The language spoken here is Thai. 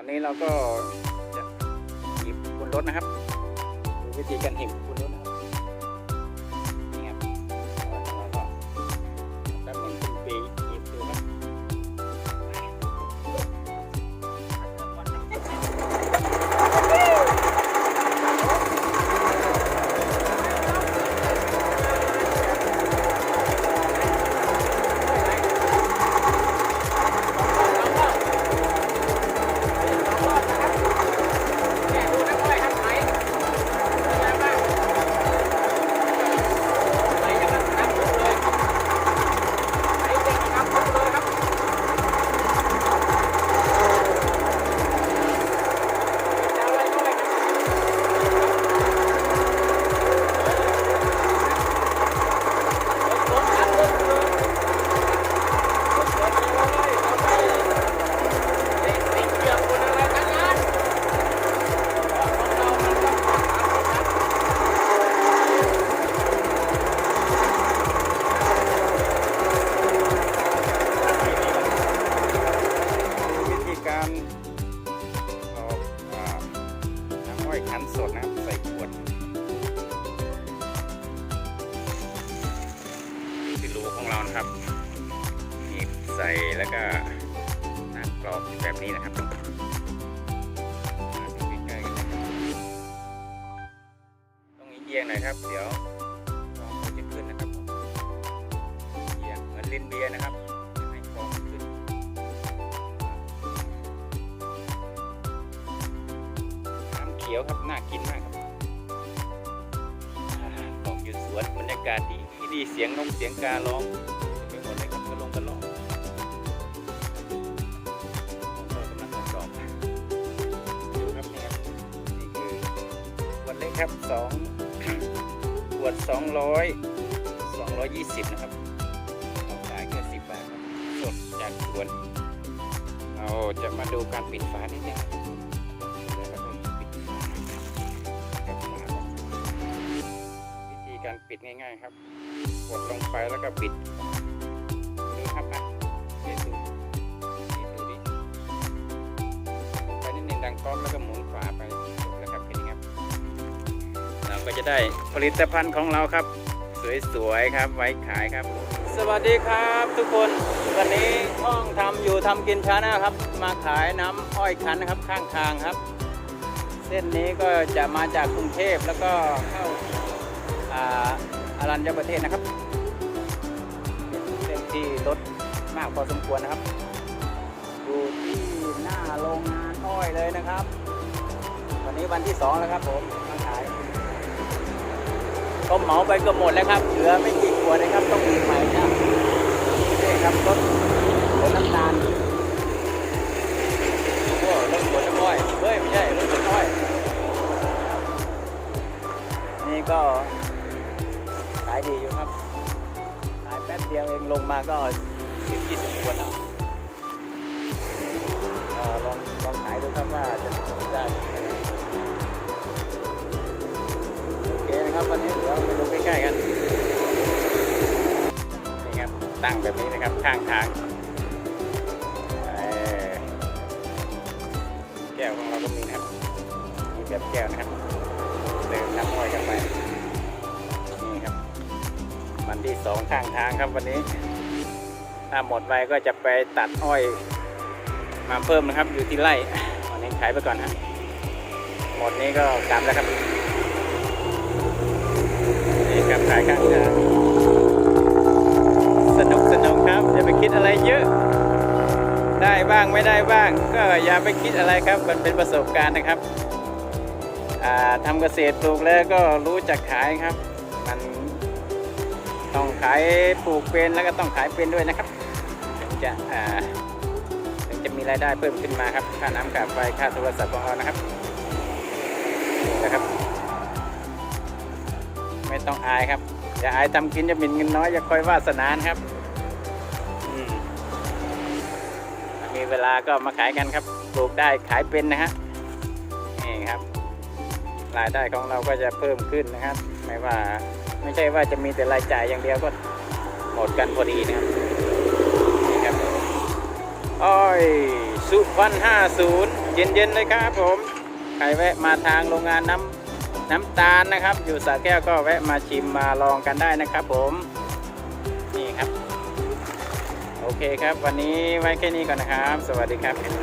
อนนี้เราก็จะหยิบบนรถนะครับดูวิธีการหยิบบนรถ นสดนะครับใส่ขวดที่รูของเรานะครับหนีบใส่แล้วก็น้ำกรอกแบบนี้นะครับมาดูใกล้ๆกันนะครับต้องเอียงหน่อยครับ เดี๋ยวฟองมันจะขึ้นนะครับเอียงเหมือนลิ้นเบียร์นะครับ ขียวครับน่ากินมากครับอ่าตกอยู่สวนบรรยากาศดีดีเสียงนกเสียงการ้องเต็มไปหมดเลยครับกระลงกระลองผมก็กำลังออกดอกดูครับนี่ครับนี่คือขวดเล็กครับสองขวดสองร้อยสองร้อยยี่สิบนะครับเราขายแค่สิบบาทครับสดจากสวน เราจะมาดูการปิดฝานิดนึงารปิดง่ายๆครับกดลงไปแล้วก็ปิดดูครับอะเดี๋ยวดูนี่ดูดิไปนิดนึงดังก๊อกแล้วก็หมุนฝาไปแล้วครับแค่นี้ครับเราก็จะได้ผลิตภัณฑ์ของเราครับ สวยๆครับไว้ขายครับ สวัสดีครับทุกคนวันนี้ห้องทำอยู่ทำกินช้านลครับ มาขายน้ำอ้อยคั้นนะครับข้างทางครับ เส้นนี้ก็จะมาจากกรุงเทพแล้วก็เข้า อารัญญประเทศนะครับเป็นเส้นที่รถมากพอสมควรนะครับ อยู่ที่หน้าโรงงานอ้อยเลยนะครับ วันนี้วันที่สองแล้วครับผมมาขายก็เหมาไปก็หมดแล้วครับ เหลือไม่กี่ขวดนะครับ ต้องมีใหม่นะนี่ครับรถรถน้ำตาลโอ้รถขวดน้ำอ้อยเฮ้ยไม่ใช่ มาก็สิบยี่สิบขวดแล้วเอ่อลองลองขายดูครับว่าจะได้โอเคนะครับวันนี้เดี๋ยวไปดูใกล้ๆกันนี่ครับตั้งแบบนี้นะครับข้างทางแก้วของเราก็มีนะครับมีแบบแก้วนะครับเติมน้ำอ้อยกันไปนี่ครับมันที่สองข้างทางครับวันนี้ ถ้าหมดไปก็จะไปตัดอ้อยมาเพิ่มนะครับ อยู่ที่ไร่วันนี้ขายไปก่อนฮะหมดนี้ก็กลับแล้วครับนี่ครับขายข้างทางสนุกสนุกครับอย่าไปคิดอะไรเยอะ ได้บ้างไม่ได้บ้าง ก็อย่าไปคิดอะไรครับ มันเป็นประสบการณ์นะครับทำเกษตรปลูกแล้วก็รู้จักขายครับ มัน ต้องขายปลูกเป็นแล้วก็ต้องขายเป็นด้วยนะครับถึงจะอ่าถึงจะมีรายได้เพิ่มขึ้นมาครับ ค่าน้ำค่าไฟค่าโทรศัพท์ของเรานะครับนะครับ ไม่ต้องอายครับ อย่าอายทำกินจะหมิ่นเงินน้อยอย่าคอยวาสนานครับมมีเวลาก็มาขายกันครับปลูกได้ขายเป็นนะฮะนี่ครับรายได้ของเราก็จะเพิ่มขึ้นนะครับ ไม่ว่า ไม่ใช่ว่าจะมีแต่รายจ่ายอย่างเดียวก็หมดกันพอดีนะครับนี่ครับอ้อยสุพรรณ50 เย็นๆเลยครับผม ใครแวะมาทางโรงงานน้ำน้ำตาลนะครับ อยู่สระแก้วก็แวะมาชิมมาลองกันได้นะครับผมนี่ครับ โอเคครับ วันนี้ไว้แค่นี้ก่อนนะครับ สวัสดีครับ